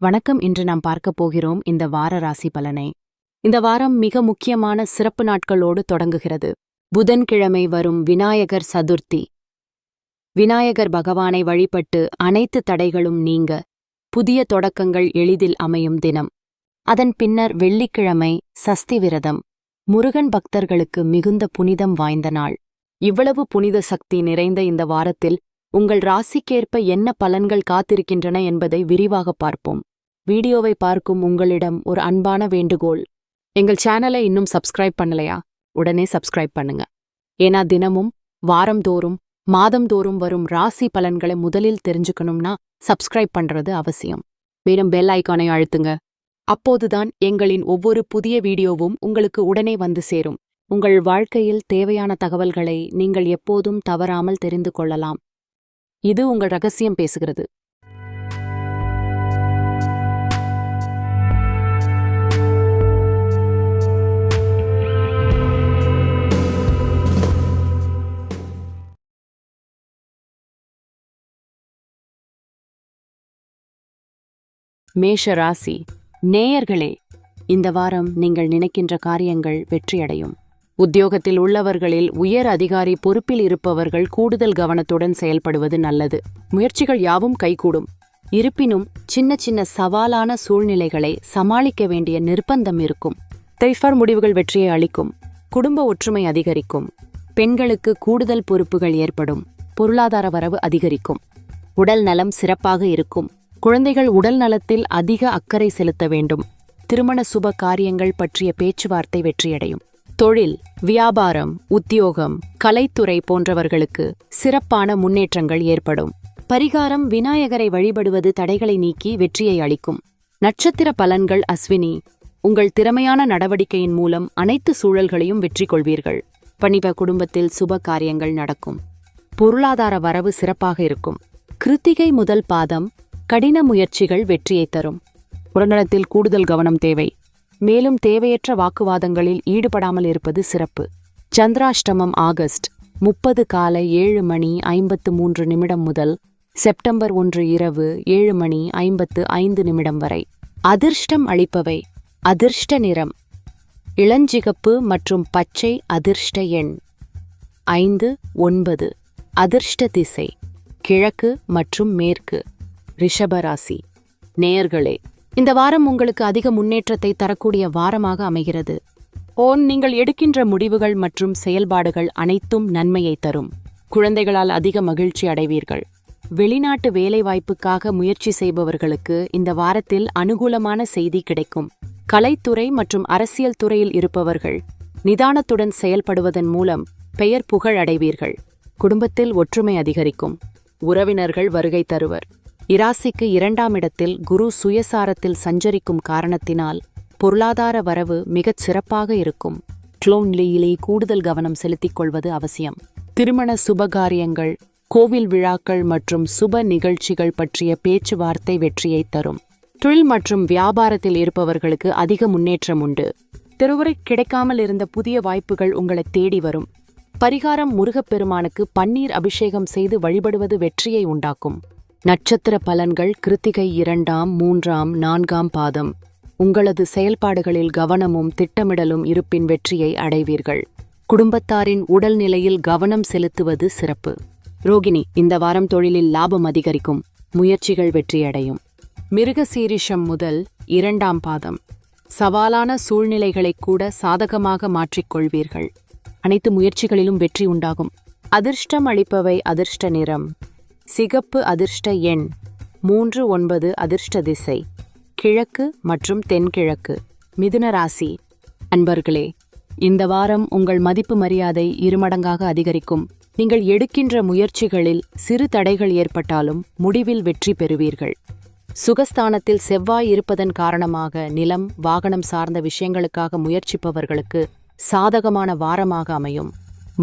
வணக்கம் இன்று நாம் பார்க்கப் போகிறோம் இந்த வார ராசி பலனை. இந்த வாரம் மிக முக்கியமான சிறப்பு நாட்களோடு தொடங்குகிறது. புதன்கிழமை வரும் விநாயகர் சதுர்த்தி. விநாயகர் பகவானை வழிபட்டு அனைத்து தடைகளும் நீங்க. புதிய தொடக்கங்கள் எளிதில் அமையும் தினம். அதன் பின்னர் வெள்ளிக்கிழமை சஸ்தி விரதம். முருகன் பக்தர்களுக்கு மிகுந்த புனிதம் வாய்ந்த நாள். இவ்வளவு புனித சக்தி நிறைந்த இந்த வாரத்தில் உங்கள் ராசிக்கேற்ப என்ன பலன்கள் காத்திருக்கின்றன என்பதை விரிவாக பார்ப்போம். வீடியோவை பார்க்கும் உங்களிடம் ஒரு அன்பான வேண்டுகோள். எங்கள் சேனலை இன்னும் சப்ஸ்கிரைப் பண்ணலையா? உடனே சப்ஸ்கிரைப் பண்ணுங்க. ஏன்னா தினமும் வாரந்தோறும் மாதந்தோறும் வரும் ராசி பலன்களை முதலில் தெரிஞ்சுக்கணும்னா சப்ஸ்கிரைப் பண்றது அவசியம். மேலும் பெல் ஐக்கானை அழுத்துங்க. அப்போதுதான் எங்களின் ஒவ்வொரு புதிய வீடியோவும் உங்களுக்கு உடனே வந்து சேரும். உங்கள் வாழ்க்கையில் தேவையான தகவல்களை நீங்கள் எப்போதும் தவறாமல் தெரிந்து கொள்ளலாம். இது உங்கள் ரகசியம் பேசுகிறது. மேஷ ராசி நேயர்களே இந்த வாரம் நீங்கள் நினைக்கின்ற காரியங்கள் வெற்றியடையும். உத்தியோகத்தில் உள்ளவர்களில் உயர் அதிகாரி பொறுப்பில் இருப்பவர்கள் கூடுதல் கவனத்துடன் செயல்படுவது நல்லது. முயற்சிகள் யாவும் கைகூடும். இருப்பினும் சின்ன சின்ன சவாலான சூழ்நிலைகளை சமாளிக்க வேண்டிய நிர்பந்தம் இருக்கும். தைஃபார் முடிவுகள் வெற்றியை அளிக்கும். குடும்ப ஒற்றுமை அதிகரிக்கும். பெண்களுக்கு கூடுதல் பொறுப்புகள் ஏற்படும். பொருளாதார வரவு அதிகரிக்கும். உடல் நலம் சிறப்பாக இருக்கும். குழந்தைகள் உடல் நலத்தில் அதிக அக்கறை செலுத்த வேண்டும். திருமண சுப காரியங்கள் பற்றிய பேச்சுவார்த்தை வெற்றியடையும். தொழில் வியாபாரம் உத்தியோகம் கலைத்துறை போன்றவர்களுக்கு சிறப்பான முன்னேற்றங்கள் ஏற்படும். பரிகாரம் விநாயகரை வழிபடுவது தடைகளை நீக்கி வெற்றியை அளிக்கும். நட்சத்திர பலன்கள் அஸ்வினி உங்கள் திறமையான நடவடிக்கையின் மூலம் அனைத்து சூழல்களையும் வெற்றி கொள்வீர்கள். பணிப குடும்பத்தில் சுப காரியங்கள் நடக்கும். பொருளாதார வரவு சிறப்பாக இருக்கும். கிருத்திகை முதல் பாதம் கடின முயற்சிகள் வெற்றியை தரும். உடல்நலத்தில் கூடுதல் கவனம் தேவை. மேலும் தேவையற்ற வாக்குவாதங்களில் ஈடுபடாமல் இருப்பது சிறப்பு. சந்திராஷ்டமம் ஆகஸ்ட் முப்பது காலை ஏழு மணி ஐம்பத்து மூன்று நிமிடம் முதல் செப்டம்பர் ஒன்று இரவு ஏழு மணி ஐம்பத்து ஐந்து நிமிடம் வரை. அதிர்ஷ்டம் அளிப்பவை. அதிர்ஷ்ட நிறம். இளஞ்சிகப்பு மற்றும் பச்சை அதிர்ஷ்ட எண். ஐந்து ஒன்பது. அதிர்ஷ்ட திசை. கிழக்கு மற்றும் மேற்கு. ரிஷபராசி நேயர்களே இந்த வாரம் உங்களுக்கு அதிக முன்னேற்றத்தை தரக்கூடிய வாரமாக அமைகிறது. ஓன் நீங்கள் எடுக்கின்ற முடிவுகள் மற்றும் செயல்பாடுகள் அனைத்தும் நன்மையை தரும். குழந்தைகளால் அதிக மகிழ்ச்சி அடைவீர்கள். வெளிநாட்டு வேலைவாய்ப்புக்காக முயற்சி செய்பவர்களுக்கு இந்த வாரத்தில் அனுகூலமான செய்தி கிடைக்கும். கலைத்துறை மற்றும் அரசியல் துறையில் இருப்பவர்கள் நிதானத்துடன் செயல்படுவதன் மூலம் பெயர் புகழ் அடைவீர்கள். குடும்பத்தில் ஒற்றுமை அதிகரிக்கும். உறவினர்கள் வருகை தருவர். இராசிக்கு இரண்டாம் இடத்தில் குரு சுயசாரத்தில் சஞ்சரிக்கும் காரணத்தினால் பொருளாதார வரவு மிகச் சிறப்பாக இருக்கும். க்ளோன்லியிலே கூடுதல் கவனம் செலுத்திக் கொள்வது அவசியம். திருமண சுபகாரியங்கள் கோவில் விழாக்கள் மற்றும் சுப நிகழ்ச்சிகள் பற்றிய பேச்சுவார்த்தை வெற்றியை தரும். தொழில் மற்றும் வியாபாரத்தில் இருப்பவர்களுக்கு அதிக முன்னேற்றம் உண்டு. திருவுரை கிடைக்காமல் இருந்த புதிய வாய்ப்புகள் உங்களை தேடி வரும். பரிகாரம் முருகப்பெருமானுக்கு பன்னீர் அபிஷேகம் செய்து வழிபடுவது வெற்றியை உண்டாக்கும். நட்சத்திர பலன்கள் கிருத்திகை இரண்டாம் மூன்றாம் நான்காம் பாதம். உங்களது செயல்பாடுகளில் கவனமும் திட்டமிடலும் இருப்பின் வெற்றியை அடைவீர்கள். குடும்பத்தாரின் உடல்நிலையில் கவனம் செலுத்துவது சிறப்பு. ரோகிணி இந்த வாரம் தொழிலில் லாபம் அதிகரிக்கும். முயற்சிகள் வெற்றியடையும். மிருகசீரிஷம் முதல் இரண்டாம் பாதம். சவாலான சூழ்நிலைகளை கூட சாதகமாக மாற்றிக்கொள்வீர்கள். அனைத்து முயற்சிகளிலும் வெற்றி உண்டாகும். அதிர்ஷ்டம் அளிப்பவை அதிர்ஷ்ட நிறம். சிகப்பு அதிர்ஷ்ட எண். மூன்று ஒன்பது அதிர்ஷ்ட திசை. கிழக்கு மற்றும் தென்கிழக்கு. மிதுன ராசி. அன்பர்களே இந்த வாரம் உங்கள் மதிப்பு மரியாதை இருமடங்காக அதிகரிக்கும். நீங்கள் எடுக்கின்ற முயற்சிகளில் சிறு தடைகள் ஏற்பட்டாலும் முடிவில் வெற்றி பெறுவீர்கள். சுகஸ்தானத்தில் செவ்வாய் இருப்பதன் காரணமாக நிலம் வாகனம் சார்ந்த விஷயங்களுக்காக முயற்சிப்பவர்களுக்கு சாதகமான வாரமாக அமையும்.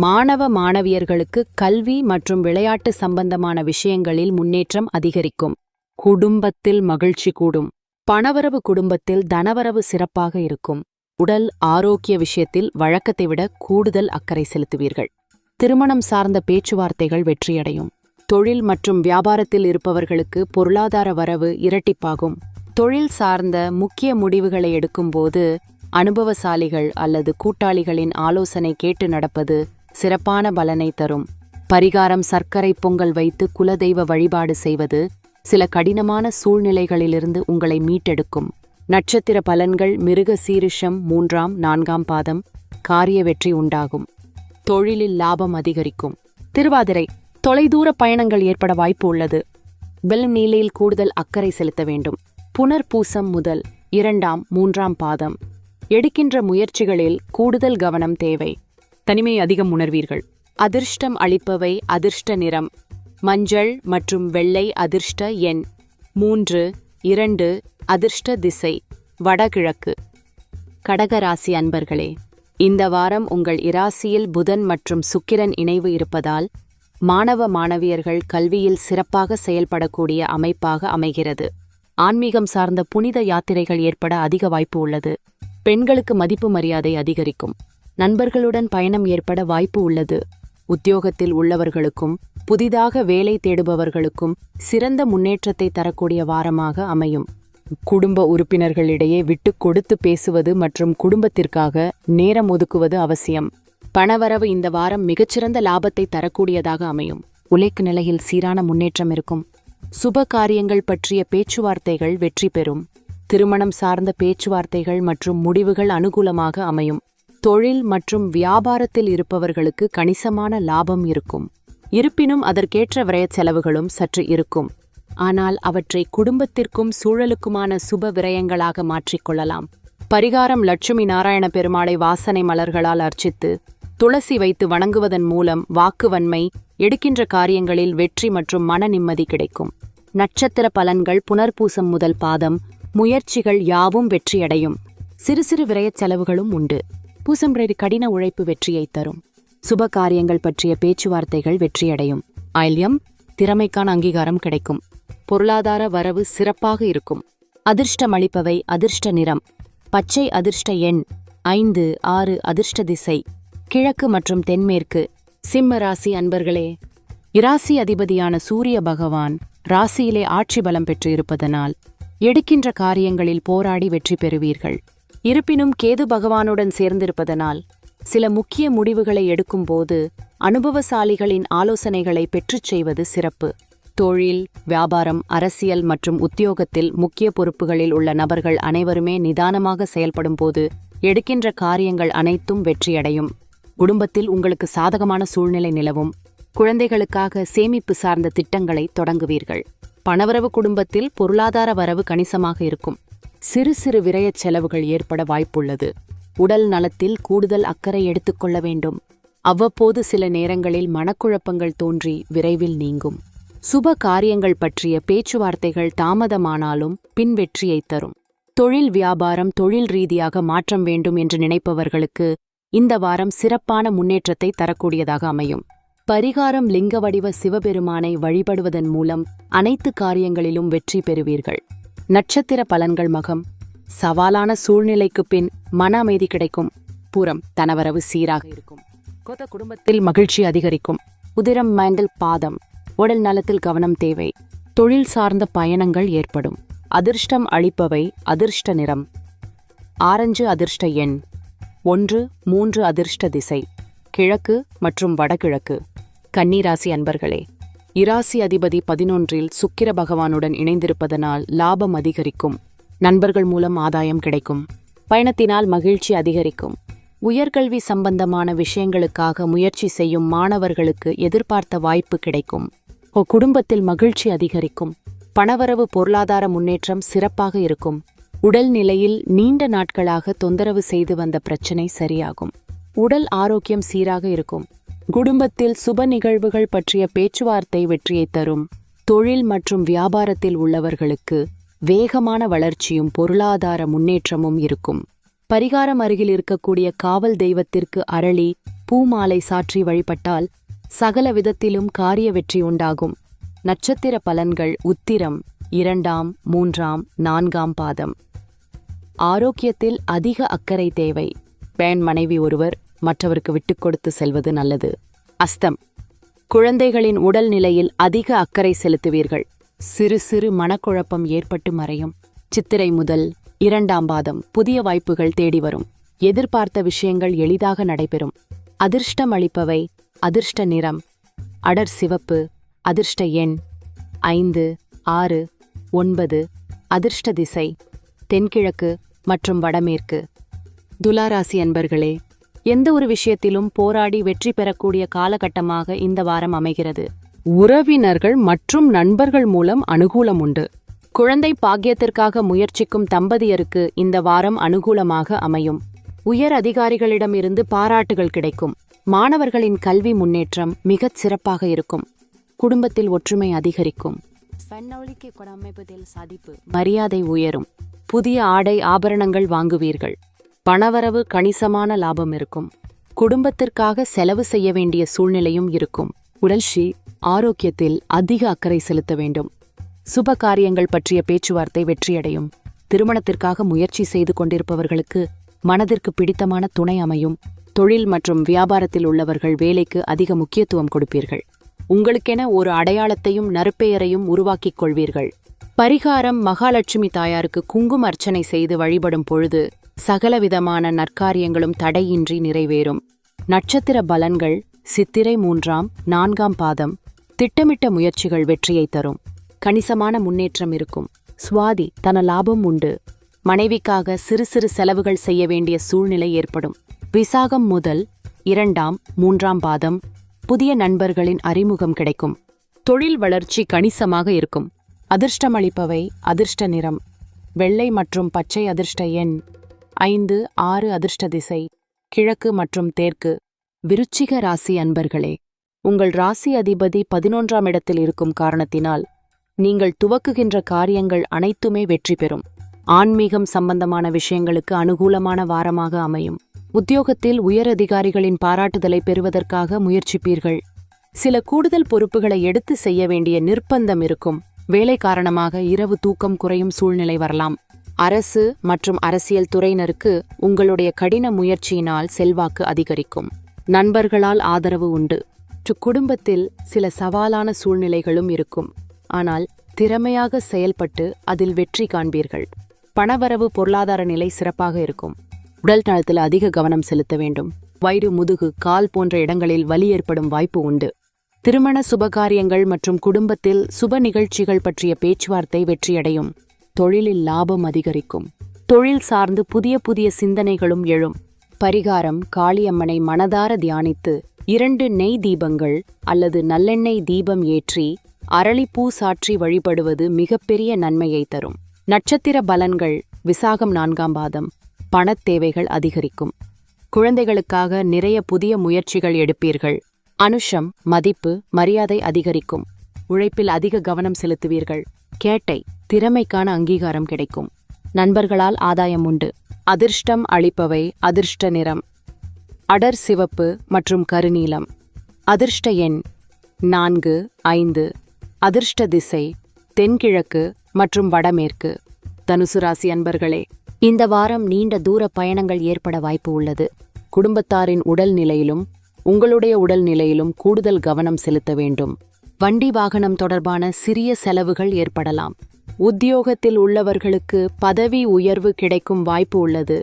மாணவ மாணவியர்களுக்கு கல்வி மற்றும் விளையாட்டு சம்பந்தமான விஷயங்களில் முன்னேற்றம் அதிகரிக்கும். குடும்பத்தில் மகிழ்ச்சி கூடும். பணவரவு குடும்பத்தில் தனவரவு சிறப்பாக இருக்கும். உடல் ஆரோக்கிய விஷயத்தில் வழக்கத்தை விட கூடுதல் அக்கறை செலுத்துவீர்கள். திருமணம் சார்ந்த பேச்சுவார்த்தைகள் வெற்றியடையும். தொழில் மற்றும் வியாபாரத்தில் இருப்பவர்களுக்கு பொருளாதார வரவு இரட்டிப்பாகும். தொழில் சார்ந்த முக்கிய முடிவுகளை எடுக்கும்போது அனுபவசாலிகள் அல்லது கூட்டாளிகளின் ஆலோசனை கேட்டு நடப்பது சிறப்பான பலனை தரும். பரிகாரம் சர்க்கரை பொங்கல் வைத்து குலதெய்வ வழிபாடு செய்வது சில கடினமான சூழ்நிலைகளிலிருந்து உங்களை மீட்டெடுக்கும். நட்சத்திர பலன்கள் மிருக சீரிஷம் மூன்றாம் நான்காம் பாதம் காரிய வெற்றி உண்டாகும். தொழிலில் லாபம் அதிகரிக்கும். திருவாதிரை தொலைதூர பயணங்கள் ஏற்பட வாய்ப்பு உள்ளது. வெள்ளம் நீலையில் கூடுதல் அக்கறை செலுத்த வேண்டும். புனர்பூசம் முதல் இரண்டாம் மூன்றாம் பாதம் எடுக்கின்ற முயற்சிகளில் கூடுதல் கவனம் தேவை. தனிமை அதிகம் உணர்வீர்கள். அதிர்ஷ்டம் அளிப்பவை அதிர்ஷ்ட நிறம். மஞ்சள் மற்றும் வெள்ளை அதிர்ஷ்ட எண். மூன்று இரண்டு அதிர்ஷ்ட திசை. வடகிழக்கு. கடகராசி அன்பர்களே இந்த வாரம் உங்கள் இராசியில் புதன் மற்றும் சுக்கிரன் இணைவு இருப்பதால் மாணவ மாணவியர்கள் கல்வியில் சிறப்பாக செயல்படக்கூடிய அமைப்பாக அமைகிறது. ஆன்மீகம் சார்ந்த புனித யாத்திரைகள் ஏற்பட அதிக வாய்ப்பு உள்ளது. பெண்களுக்கு மதிப்பு மரியாதை அதிகரிக்கும். நண்பர்களுடன் பயணம் ஏற்பட வாய்ப்பு உள்ளது. உத்தியோகத்தில் உள்ளவர்களுக்கும் புதிதாக வேலை தேடுபவர்களுக்கும் சிறந்த முன்னேற்றத்தை தரக்கூடிய வாரமாக அமையும். குடும்ப உறுப்பினர்களிடையே விட்டு கொடுத்து பேசுவது மற்றும் குடும்பத்திற்காக நேரம் ஒதுக்குவது அவசியம். பணவரவு இந்த வாரம் மிகச்சிறந்த லாபத்தை தரக்கூடியதாக அமையும். உழைக்கு நிலையில் சீரான முன்னேற்றம் இருக்கும். சுப காரியங்கள் பற்றிய பேச்சுவார்த்தைகள் வெற்றி பெறும். திருமணம் சார்ந்த பேச்சுவார்த்தைகள் மற்றும் முடிவுகள் அனுகூலமாக அமையும். தொழில் மற்றும் வியாபாரத்தில் இருப்பவர்களுக்கு கணிசமான லாபம் இருக்கும். இருப்பினும் அதற்கேற்ற விரயச் செலவுகளும் சற்று இருக்கும். ஆனால் அவற்றை குடும்பத்திற்கும் சூழலுக்குமான சுப விரயங்களாக மாற்றிக்கொள்ளலாம் பரிகாரம் லட்சுமி நாராயண பெருமாளை வாசனை மலர்களால் அர்ச்சித்து துளசி வைத்து வணங்குவதன் மூலம் வாக்குவன்மை எடுக்கின்ற காரியங்களில் வெற்றி மற்றும் மன நிம்மதி கிடைக்கும். நட்சத்திர பலன்கள் புனர்பூசம் முதல் பாதம் முயற்சிகள் யாவும் வெற்றியடையும். சிறு சிறு விரயச் செலவுகளும் உண்டு. பூசம் கடின உழைப்பு வெற்றியை தரும். சுப காரியங்கள் பற்றிய பேச்சுவார்த்தைகள் வெற்றியடையும். ஐல்யம் திறமைக்கான அங்கீகாரம் கிடைக்கும். பொருளாதார வரவு சிறப்பாக இருக்கும். அதிர்ஷ்டம் அளிப்பவை அதிர்ஷ்ட நிறம். பச்சை அதிர்ஷ்ட எண். ஐந்து ஆறு அதிர்ஷ்ட திசை. கிழக்கு மற்றும் தென்மேற்கு. சிம்ம ராசி அன்பர்களே இராசி அதிபதியான சூரிய பகவான் ராசியிலே ஆட்சி பலம் பெற்று இருப்பதனால் எடுக்கின்ற காரியங்களில் போராடி வெற்றி பெறுவீர்கள். இருப்பினும் கேது பகவானுடன் சேர்ந்திருப்பதனால் சில முக்கிய முடிவுகளை எடுக்கும்போது அனுபவசாலிகளின் ஆலோசனைகளை பெற்றுச் செய்வது சிறப்பு. தொழில் வியாபாரம் அரசியல் மற்றும் உத்தியோகத்தில் முக்கிய பொறுப்புகளில் உள்ள நபர்கள் அனைவருமே நிதானமாக செயல்படும்போது எடுக்கின்ற காரியங்கள் அனைத்தும் வெற்றியடையும். குடும்பத்தில் உங்களுக்கு சாதகமான சூழ்நிலை நிலவும். குழந்தைகளுக்காக சேமிப்பு சார்ந்த திட்டங்களை தொடங்குவீர்கள். பணவரவு குடும்பத்தில் பொருளாதார வரவு கணிசமாக இருக்கும். சிறு சிறு விரயச் செலவுகள் ஏற்பட வாய்ப்புள்ளது. உடல் நலத்தில் கூடுதல் அக்கறை எடுத்துக்கொள்ள வேண்டும். அவ்வப்போது சில நேரங்களில் மனக்குழப்பங்கள் தோன்றி விரைவில் நீங்கும். சுப காரியங்கள் பற்றிய பேச்சுவார்த்தைகள் தாமதமானாலும் பின் வெற்றியை தரும். தொழில் வியாபாரம் தொழில் ரீதியாக மாற்றம் வேண்டும் என்று நினைப்பவர்களுக்கு இந்த வாரம் சிறப்பான முன்னேற்றத்தை தரக்கூடியதாக அமையும். பரிகாரம் லிங்க வடிவ சிவபெருமானை வழிபடுவதன் மூலம் அனைத்து காரியங்களிலும் வெற்றி பெறுவீர்கள். நட்சத்திர பலன்கள் மகம். சவாலான சூழ்நிலைக்கு பின் மன அமைதி கிடைக்கும். புறம் தனவரவு சீராக இருக்கும். கொத்த குடும்பத்தில் மகிழ்ச்சி அதிகரிக்கும். உதிரம் மேண்டல் பாதம் உடல் நலத்தில் கவனம் தேவை. தொழில் சார்ந்த பயணங்கள் ஏற்படும். அதிர்ஷ்டம் அளிப்பவை அதிர்ஷ்ட நிறம். ஆரஞ்சு அதிர்ஷ்ட எண். ஒன்று மூன்று அதிர்ஷ்ட திசை. கிழக்கு மற்றும் வடகிழக்கு. கன்னிராசி அன்பர்களே இராசி அதிபதி பதினொன்றில் சுக்கிர பகவானுடன் இணைந்திருப்பதனால் லாபம் அதிகரிக்கும். நண்பர்கள் மூலம் ஆதாயம் கிடைக்கும். பயணத்தினால் மகிழ்ச்சி அதிகரிக்கும். உயர்கல்வி சம்பந்தமான விஷயங்களுக்காக முயற்சி செய்யும் மாணவர்களுக்கு எதிர்பார்த்த வாய்ப்பு கிடைக்கும். ஓ குடும்பத்தில் மகிழ்ச்சி அதிகரிக்கும். பணவரவு பொருளாதார முன்னேற்றம் சிறப்பாக இருக்கும். உடல் நிலையில் நீண்ட நாட்களாக தொந்தரவு செய்து வந்த பிரச்சனை சரியாகும். உடல் ஆரோக்கியம் சீராக இருக்கும். குடும்பத்தில் சுப நிகழ்வுகள் பற்றிய பேச்சுவார்த்தை வெற்றியை தரும். தொழில் மற்றும் வியாபாரத்தில் உள்ளவர்களுக்கு வேகமான வளர்ச்சியும் பொருளாதார முன்னேற்றமும் இருக்கும். பரிகாரம் அருகில் இருக்கக்கூடிய காவல் தெய்வத்திற்கு அரளி பூமாலை சாற்றி வழிபட்டால் சகல விதத்திலும் காரிய வெற்றி உண்டாகும். நட்சத்திர பலன்கள் உத்திரம் இரண்டாம் மூன்றாம் நான்காம் பாதம். ஆரோக்கியத்தில் அதிக அக்கறை தேவை. பேன் மனைவி ஒருவர் மற்றவருக்கு விட்டுக் கொடுத்து செல்வது நல்லது. அஸ்தம். குழந்தைகளின் உடல் நிலையில் அதிக அக்கறை செலுத்துவீர்கள். சிறு சிறு மனக்குழப்பம் ஏற்பட்டு மறையும். சித்திரை முதல் இரண்டாம் பாதம் புதிய வாய்ப்புகள் தேடி வரும். எதிர்பார்த்த விஷயங்கள் எளிதாக நடைபெறும். அதிர்ஷ்டம் அளிப்பவை அதிர்ஷ்ட நிறம் அடர் சிவப்பு அதிர்ஷ்ட எண் ஐந்து ஆறு ஒன்பது அதிர்ஷ்ட திசை தென்கிழக்கு மற்றும் வடமேற்கு. துலாராசி அன்பர்களே எந்த ஒரு விஷயத்திலும் போராடி வெற்றி பெறக்கூடிய காலகட்டமாக இந்த வாரம் அமைகிறது. உறவினர்கள் மற்றும் நண்பர்கள் மூலம் அனுகூலம் உண்டு. குழந்தை பாக்கியத்திற்காக முயற்சிக்கும் தம்பதியருக்கு இந்த வாரம் அனுகூலமாக அமையும். உயர் அதிகாரிகளிடமிருந்து பாராட்டுகள் கிடைக்கும். மாணவர்களின் கல்வி முன்னேற்றம் மிகச் சிறப்பாக இருக்கும். குடும்பத்தில் ஒற்றுமை அதிகரிக்கும். சாதிப்பு. மரியாதை உயரும். புதிய ஆடை ஆபரணங்கள் வாங்குவீர்கள். பணவரவு கணிசமான லாபம் இருக்கும். குடும்பத்திற்காக செலவு செய்ய வேண்டிய சூழ்நிலையும் இருக்கும். உடல்ஷி ஆரோக்கியத்தில் அதிக அக்கறை செலுத்த வேண்டும். சுப காரியங்கள் பற்றிய பேச்சுவார்த்தை வெற்றியடையும். திருமணத்திற்காக முயற்சி செய்து கொண்டிருப்பவர்களுக்கு மனதிற்கு பிடித்தமான துணை அமையும். தொழில் மற்றும் வியாபாரத்தில் உள்ளவர்கள் வேலைக்கு அதிக முக்கியத்துவம் கொடுப்பீர்கள். உங்களுக்கென ஒரு அடையாளத்தையும் நறுப்பெயரையும் உருவாக்கிக் கொள்வீர்கள். பரிகாரம் மகாலட்சுமி தாயாருக்கு குங்கும அர்ச்சனை செய்து வழிபடும் பொழுது சகலவிதமான நற்காரியங்களும் தடையின்றி நிறைவேறும். நட்சத்திர பலன்கள் சித்திரை மூன்றாம் நான்காம் பாதம் திட்டமிட்ட முயற்சிகள் வெற்றியை தரும். கணிசமான முன்னேற்றம் இருக்கும். சுவாதி தன லாபம் உண்டு. மனைவிக்காக சிறு சிறு செலவுகள் செய்ய வேண்டிய சூழ்நிலை ஏற்படும். விசாகம் முதல் இரண்டாம் மூன்றாம் பாதம் புதிய நண்பர்களின் அறிமுகம் கிடைக்கும். தொழில் வளர்ச்சி கணிசமாக இருக்கும். அதிர்ஷ்டமளிப்பவை அதிர்ஷ்ட நிறம். வெள்ளை மற்றும் பச்சை அதிர்ஷ்ட எண். ஐந்து ஆறு அதிர்ஷ்ட திசை கிழக்கு மற்றும் தேற்கு. விருச்சிக ராசி அன்பர்களே உங்கள் ராசி அதிபதி பதினொன்றாம் இடத்தில் இருக்கும் காரணத்தினால் நீங்கள் துவக்குகின்ற காரியங்கள் அனைத்துமே வெற்றி பெறும். ஆன்மீகம் சம்பந்தமான விஷயங்களுக்கு அனுகூலமான வாரமாக அமையும். உத்தியோகத்தில் உயர் அதிகாரிகளின் பாராட்டுதலை பெறுவதற்காக முயற்சிப்பீர்கள். சில கூடுதல் பொறுப்புகளை எடுத்து செய்ய வேண்டிய நிர்பந்தம் இருக்கும். வேலை காரணமாக இரவு தூக்கம் குறையும் சூழ்நிலை வரலாம். அரசு மற்றும் அரசியல் துறையினருக்கு உங்களுடைய கடின முயற்சியினால் செல்வாக்கு அதிகரிக்கும். நண்பர்களால் ஆதரவு உண்டு. குடும்பத்தில் சில சவாலான சூழ்நிலைகளும் இருக்கும். ஆனால் திறமையாக செயல்பட்டு அதில் வெற்றி காண்பீர்கள். பணவரவு பொருளாதார நிலை சிறப்பாக இருக்கும். உடல் நலத்தில் அதிக கவனம் செலுத்த வேண்டும். வயிறு முதுகு கால் போன்ற இடங்களில் வலி ஏற்படும் வாய்ப்பு உண்டு. திருமண சுபகாரியங்கள் மற்றும் குடும்பத்தில் சுப நிகழ்ச்சிகள் பற்றிய பேச்சுவார்த்தை வெற்றியடையும். தொழிலில் லாபம் அதிகரிக்கும். தொழில் சார்ந்து புதிய புதிய சிந்தனைகளும் எழும். பரிகாரம் காளியம்மனை மனதார தியானித்து இரண்டு நெய் தீபங்கள் அல்லது நல்லெண்ணெய் தீபம் ஏற்றி அரளிப்பூ சாற்றி வழிபடுவது மிகப்பெரிய நன்மையை தரும். நட்சத்திர பலன்கள் விசாகம் நான்காம் பாதம். பணத் தேவைகள் அதிகரிக்கும். குழந்தைகளுக்காக நிறைய புதிய முயற்சிகள் எடுப்பீர்கள். அனுஷம் மதிப்பு மரியாதை அதிகரிக்கும். உழைப்பில் அதிக கவனம் செலுத்துவீர்கள். கேட்டை திறமைக்கான அங்கீகாரம் கிடைக்கும். நண்பர்களால் ஆதாயம் உண்டு. அதிர்ஷ்டம் அளிப்பவை அதிர்ஷ்ட நிறம். அடர் சிவப்பு மற்றும் கருநீலம். அதிர்ஷ்ட எண் நான்கு ஐந்து. அதிர்ஷ்ட திசை தென்கிழக்கு மற்றும் வடமேற்கு. தனுசு ராசி அன்பர்களே இந்த வாரம் நீண்ட தூர பயணங்கள் ஏற்பட வாய்ப்பு உள்ளது. குடும்பத்தாரின் உடல் நிலையிலும் உங்களுடைய உடல் நிலையிலும் கூடுதல் கவனம் செலுத்த வேண்டும். வண்டி வாகனம் தொடர்பான சிறிய செலவுகள் ஏற்படலாம். உத்தியோகத்தில் உள்ளவர்களுக்கு பதவி உயர்வு கிடைக்கும் வாய்ப்பு உள்ளது.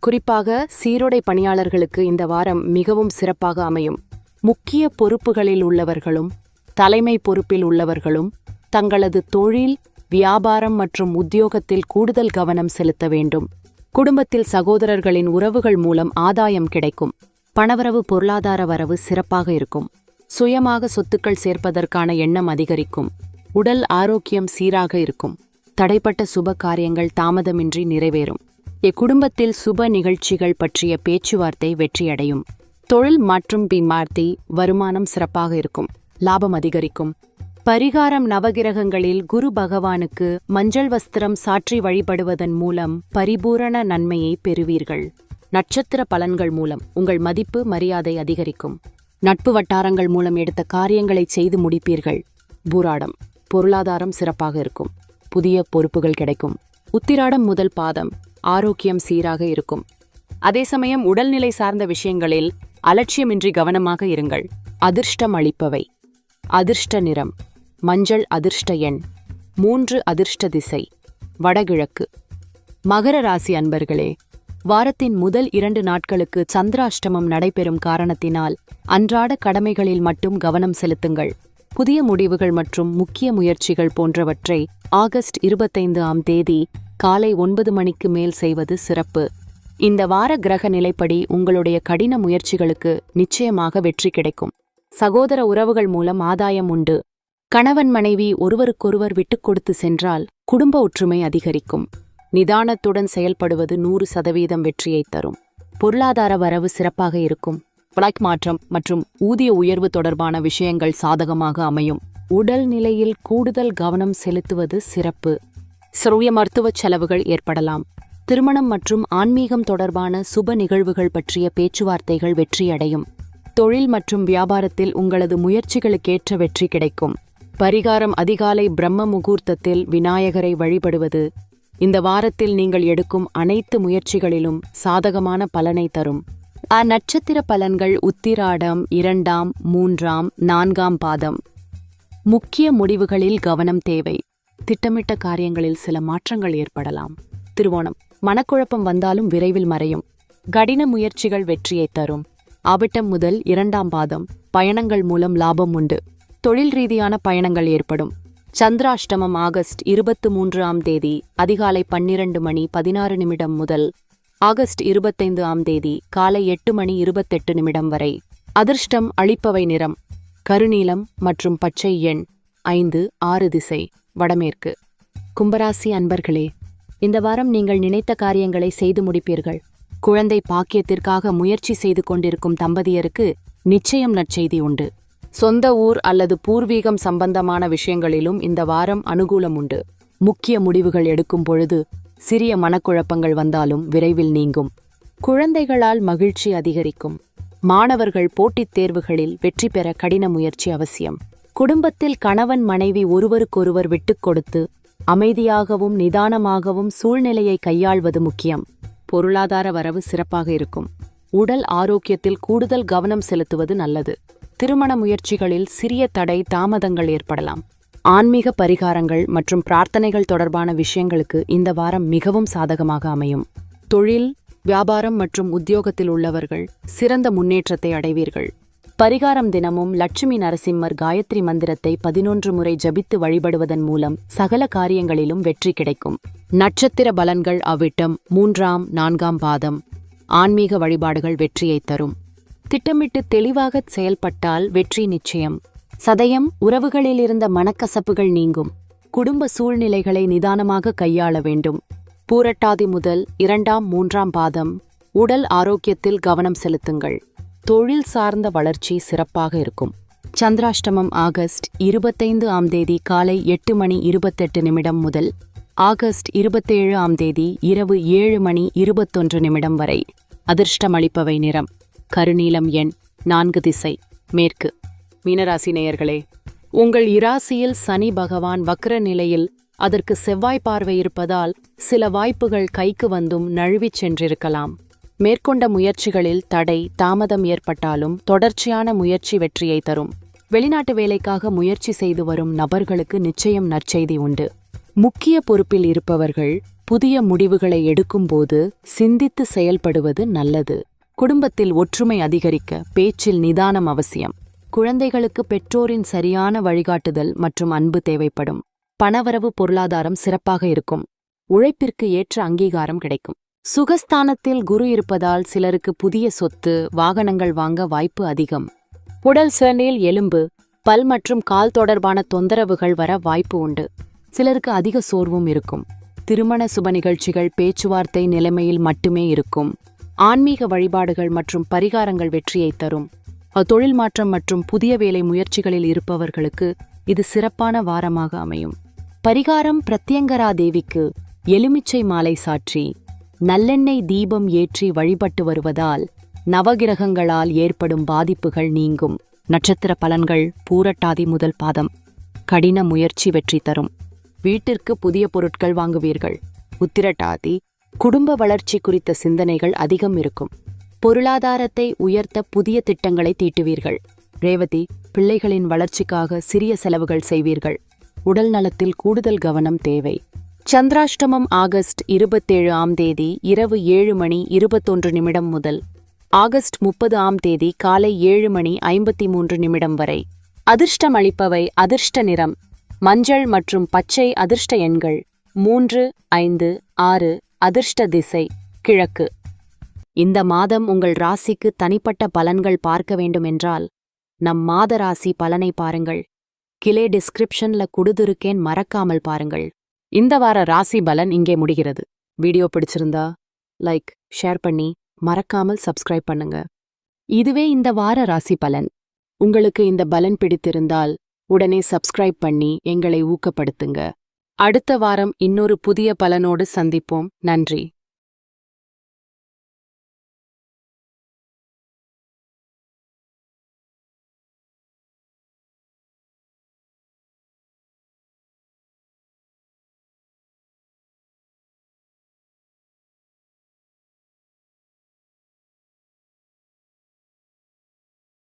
குறிப்பாக சீருடை பணியாளர்களுக்கு இந்த வாரம் மிகவும் சிறப்பாக அமையும். முக்கிய பொறுப்புகளில் உள்ளவர்களும் தலைமை பொறுப்பில் உள்ளவர்களும் தங்களது தொழில் வியாபாரம் மற்றும் உத்தியோகத்தில் கூடுதல் கவனம் செலுத்த வேண்டும். குடும்பத்தில் சகோதரர்களின் உறவுகள் மூலம் ஆதாயம் கிடைக்கும். பணவரவு பொருளாதார வரவு சிறப்பாக இருக்கும். சுயமாக சொத்துக்கள் சேர்ப்பதற்கான எண்ணம் அதிகரிக்கும். உடல் ஆரோக்கியம் சீராக இருக்கும். தடைப்பட்ட சுப காரியங்கள் தாமதமின்றி நிறைவேறும். இக்குடும்பத்தில் சுப நிகழ்ச்சிகள் பற்றிய பேச்சுவார்த்தை வெற்றியடையும். தொழில் மற்றும் பிமார்த்தி வருமானம் சிறப்பாக இருக்கும். லாபம் அதிகரிக்கும். பரிகாரம் நவகிரகங்களில் குரு பகவானுக்கு மஞ்சள் வஸ்திரம் சாற்றி வழிபடுவதன் மூலம் பரிபூரண நன்மையை பெறுவீர்கள். நட்சத்திர பலன்கள் மூலம் உங்கள் மதிப்பு மரியாதை அதிகரிக்கும். நட்பு வட்டாரங்கள் மூலம் எடுத்த காரியங்களை செய்து முடிப்பீர்கள். பூராடம். பொருளாதாரம் சிறப்பாக இருக்கும். புதிய பொறுப்புகள் கிடைக்கும். உத்திராடம் முதல் பாதம். ஆரோக்கியம் சீராக இருக்கும். அதே சமயம் உடல்நிலை சார்ந்த விஷயங்களில் அலட்சியமின்றி கவனமாக இருங்கள். அதிர்ஷ்டம் அளிப்பவை. அதிர்ஷ்ட நிறம். மஞ்சள் அதிர்ஷ்ட எண். மூன்று அதிர்ஷ்ட திசை. வடகிழக்கு. மகர ராசி அன்பர்களே வாரத்தின் முதல் இரண்டு நாட்களுக்கு சந்திராஷ்டமம் நடைபெறும் காரணத்தினால் அன்றாட கடமைகளில் மட்டும் கவனம் செலுத்துங்கள். புதிய முடிவுகள் மற்றும் முக்கிய முயற்சிகள் போன்றவற்றை ஆகஸ்ட் இருபத்தைந்து ஆம் தேதி காலை ஒன்பது மணிக்கு மேல் செய்வது சிறப்பு. இந்த வார கிரக நிலைப்படி உங்களுடைய கடின முயற்சிகளுக்கு நிச்சயமாக வெற்றி கிடைக்கும். சகோதர உறவுகள் மூலம் ஆதாயம் உண்டு. கணவன் மனைவி ஒருவருக்கொருவர் விட்டுக் கொடுத்து சென்றால் குடும்ப ஒற்றுமை அதிகரிக்கும். நிதானத்துடன் செயல்படுவது நூறு சதவீதம் வெற்றியை தரும். பொருளாதார வரவு சிறப்பாக இருக்கும். பிளாக் மாற்றம் மற்றும் ஊதிய உயர்வு தொடர்பான விஷயங்கள் சாதகமாக அமையும். உடல் நிலையில் கூடுதல் கவனம் செலுத்துவது சிறப்பு. சிறிய மருத்துவ செலவுகள் ஏற்படலாம். திருமணம் மற்றும் ஆன்மீகம் தொடர்பான சுப நிகழ்வுகள் பற்றிய பேச்சுவார்த்தைகள் வெற்றியடையும். தொழில் மற்றும் வியாபாரத்தில் உங்களது முயற்சிகளுக்கேற்ற வெற்றி கிடைக்கும். பரிகாரம் அதிகாலை பிரம்ம முகூர்த்தத்தில் விநாயகரை வழிபடுவது இந்த வாரத்தில் நீங்கள் எடுக்கும் அனைத்து முயற்சிகளிலும் சாதகமான பலனை தரும். அந்நட்சத்திர பலன்கள் உத்திராடம் இரண்டாம் மூன்றாம் நான்காம் பாதம். முக்கிய முடிவுகளில் கவனம் தேவை. திட்டமிட்ட காரியங்களில் சில மாற்றங்கள் ஏற்படலாம். திருவோணம். மனக்குழப்பம் வந்தாலும் விரைவில் மறையும். கடின முயற்சிகள் வெற்றியைத் தரும். அவிட்டம் முதல் இரண்டாம் பாதம். பயணங்கள் மூலம் லாபம் உண்டு. தொழில் ரீதியான பயணங்கள் ஏற்படும். சந்திராஷ்டமம் ஆகஸ்ட் இருபத்து மூன்று ஆம் தேதி அதிகாலை பன்னிரண்டு மணி பதினாறு நிமிடம் முதல் ஆகஸ்ட் இருபத்தைந்து ஆம் தேதி காலை எட்டு மணி இருபத்தெட்டு நிமிடம் வரை. அதிர்ஷ்டம் அளிப்பவை நிறம். கருநீலம் மற்றும் பச்சை எண் ஐந்து ஆறு திசை வடமேற்கு. கும்பராசி அன்பர்களே இந்த வாரம் நீங்கள் நினைத்த காரியங்களை செய்து முடிப்பீர்கள். குழந்தை பாக்கியத்திற்காக முயற்சி செய்து கொண்டிருக்கும் தம்பதியருக்கு நிச்சயம் நற்செய்தி உண்டு. சொந்த ஊர் அல்லது பூர்வீகம் சம்பந்தமான விஷயங்களிலும் இந்த வாரம் அனுகூலம் உண்டு. முக்கிய முடிவுகள் எடுக்கும் பொழுது சிறிய மனக்குழப்பங்கள் வந்தாலும் விரைவில் நீங்கும். குழந்தைகளால் மகிழ்ச்சி அதிகரிக்கும். மாணவர்கள் போட்டித் தேர்வுகளில் வெற்றி பெற கடின முயற்சி அவசியம். குடும்பத்தில் கணவன் மனைவி ஒருவருக்கொருவர் விட்டுக் கொடுத்து அமைதியாகவும் நிதானமாகவும் சூழ்நிலையை கையாள்வது முக்கியம். பொருளாதார வரவு சிறப்பாக இருக்கும். உடல் ஆரோக்கியத்தில் கூடுதல் கவனம் செலுத்துவது நல்லது. திருமண முயற்சிகளில் சிறிய தடை தாமதங்கள் ஏற்படலாம். ஆன்மீக பரிகாரங்கள் மற்றும் பிரார்த்தனைகள் தொடர்பான விஷயங்களுக்கு இந்த வாரம் மிகவும் சாதகமாக அமையும். தொழில் வியாபாரம் மற்றும் உத்தியோகத்தில் உள்ளவர்கள் சிறந்த முன்னேற்றத்தை அடைவீர்கள். பரிகாரம் தினமும் லட்சுமி நரசிம்மர் காயத்ரி மந்திரத்தை பதினொன்று முறை ஜபித்து வழிபடுவதன் மூலம் சகல காரியங்களிலும் வெற்றி கிடைக்கும். நட்சத்திர பலன்கள் அவ்விட்டம் மூன்றாம் நான்காம் பாதம். ஆன்மீக வழிபாடுகள் வெற்றியை தரும். திட்டமிட்டு தெளிவாக செயல்பட்டால் வெற்றி நிச்சயம். சதயம் உறவுகளில் இருந்த மனக்கசப்புகள் நீங்கும். குடும்ப சூழ்நிலைகளை நிதானமாக கையாள வேண்டும். பூரட்டாதி முதல் இரண்டாம் மூன்றாம் பாதம். உடல் ஆரோக்கியத்தில் கவனம் செலுத்துங்கள். தொழில் சார்ந்த வளர்ச்சி சிறப்பாக இருக்கும். சந்திராஷ்டமம் ஆகஸ்ட் இருபத்தைந்து ஆம் தேதி காலை எட்டு மணி இருபத்தெட்டு நிமிடம் முதல் ஆகஸ்ட் இருபத்தேழு ஆம் தேதி இரவு ஏழு மணி இருபத்தொன்று நிமிடம் வரை. அதிர்ஷ்டமளிப்பவை நிறம். கருநீலம் எண் நான்கு திசை மேற்கு. மீனராசி நேயர்களே உங்கள் இராசியில் சனி பகவான் வக்ர நிலையில் அதற்கு செவ்வாய் பார்வை இருப்பதால் சில வாய்ப்புகள் கைக்கு வந்தும் நழுவிச் சென்றிருக்கலாம். மேற்கொண்ட முயற்சிகளில் தடை தாமதம் ஏற்பட்டாலும் தொடர்ச்சியான முயற்சி வெற்றியை தரும். வெளிநாட்டு வேலைக்காக முயற்சி செய்து வரும் நபர்களுக்கு நிச்சயம் நற்செய்தி உண்டு. முக்கிய பொறுப்பில் இருப்பவர்கள் புதிய முடிவுகளை எடுக்கும்போது சிந்தித்து செயல்படுவது நல்லது. குடும்பத்தில் ஒற்றுமை அதிகரிக்க பேச்சில் நிதானம் அவசியம். குழந்தைகளுக்கு பெற்றோரின் சரியான வழிகாட்டுதல் மற்றும் அன்பு தேவைப்படும். பணவரவு பொருளாதாரம் சிறப்பாக இருக்கும். உழைப்பிற்கு ஏற்ற அங்கீகாரம் கிடைக்கும். சுகஸ்தானத்தில் குரு இருப்பதால் சிலருக்கு புதிய சொத்து வாகனங்கள் வாங்க வாய்ப்பு அதிகம். உடல் சர்நேல் எலும்பு பல் மற்றும் கால் தொடர்பான தொந்தரவுகள் வர வாய்ப்பு உண்டு. சிலருக்கு அதிக சோர்வும் இருக்கும். திருமண சுப நிகழ்ச்சிகள் பேச்சுவார்த்தை நிலைமையில் மட்டுமே இருக்கும். ஆன்மீக வழிபாடுகள் மற்றும் பரிகாரங்கள் வெற்றியை தரும். தொழில் மாற்றம் மற்றும் புதிய வேலை முயற்சிகளில் இருப்பவர்களுக்கு இது சிறப்பான வாரமாக அமையும். பரிகாரம் பிரத்யங்கரா தேவிக்கு எலுமிச்சை மாலை சாற்றி நல்லெண்ணெய் தீபம் ஏற்றி வழிபட்டு வருவதால் நவகிரகங்களால் ஏற்படும் பாதிப்புகள் நீங்கும். நட்சத்திர பலன்கள் பூரட்டாதி முதல் பாதம். கடின முயற்சி வெற்றி தரும். வீட்டிற்கு புதிய பொருட்கள் வாங்குவீர்கள். உத்திரட்டாதி குடும்ப வளர்ச்சி குறித்த சிந்தனைகள் அதிகம் இருக்கும். பொருளாதாரத்தை உயர்த்த புதிய திட்டங்களை தீட்டுவீர்கள். ரேவதி பிள்ளைகளின் வளர்ச்சிக்காக சிறிய செலவுகள் செய்வீர்கள். உடல் நலத்தில் கூடுதல் கவனம் தேவை. சந்திராஷ்டமம் ஆகஸ்ட் இருபத்தேழு ஆம் தேதி இரவு ஏழு மணி இருபத்தொன்று நிமிடம் முதல். ஆகஸ்ட் முப்பது ஆம் தேதி காலை ஏழு மணி ஐம்பத்தி மூன்று நிமிடம் வரை. அதிர்ஷ்டம் அளிப்பவை அதிர்ஷ்ட நிறம். மஞ்சள் மற்றும் பச்சை அதிர்ஷ்ட எண்கள். மூன்று ஐந்து ஆறு அதிர்ஷ்ட திசை கிழக்கு. இந்த மாதம் உங்கள் ராசிக்கு தனிப்பட்ட பலன்கள் பார்க்க வேண்டுமென்றால் நம் மாத ராசி பலனை பாருங்கள். கிளே டிஸ்கிரிப்ஷன்ல குடுதுருக்கேன் மறக்காமல் பாருங்கள். இந்த வார ராசி பலன் இங்கே முடிகிறது. வீடியோ பிடிச்சிருந்தா லைக் ஷேர் பண்ணி மறக்காமல் சப்ஸ்கிரைப் பண்ணுங்க. இதுவே இந்த வார ராசி பலன். உங்களுக்கு இந்த பலன் பிடித்திருந்தால் உடனே சப்ஸ்கிரைப் பண்ணி எங்களை ஊக்கப்படுத்துங்க. அடுத்த வாரம் இன்னொரு புதிய பலனோடு சந்திப்போம். நன்றி.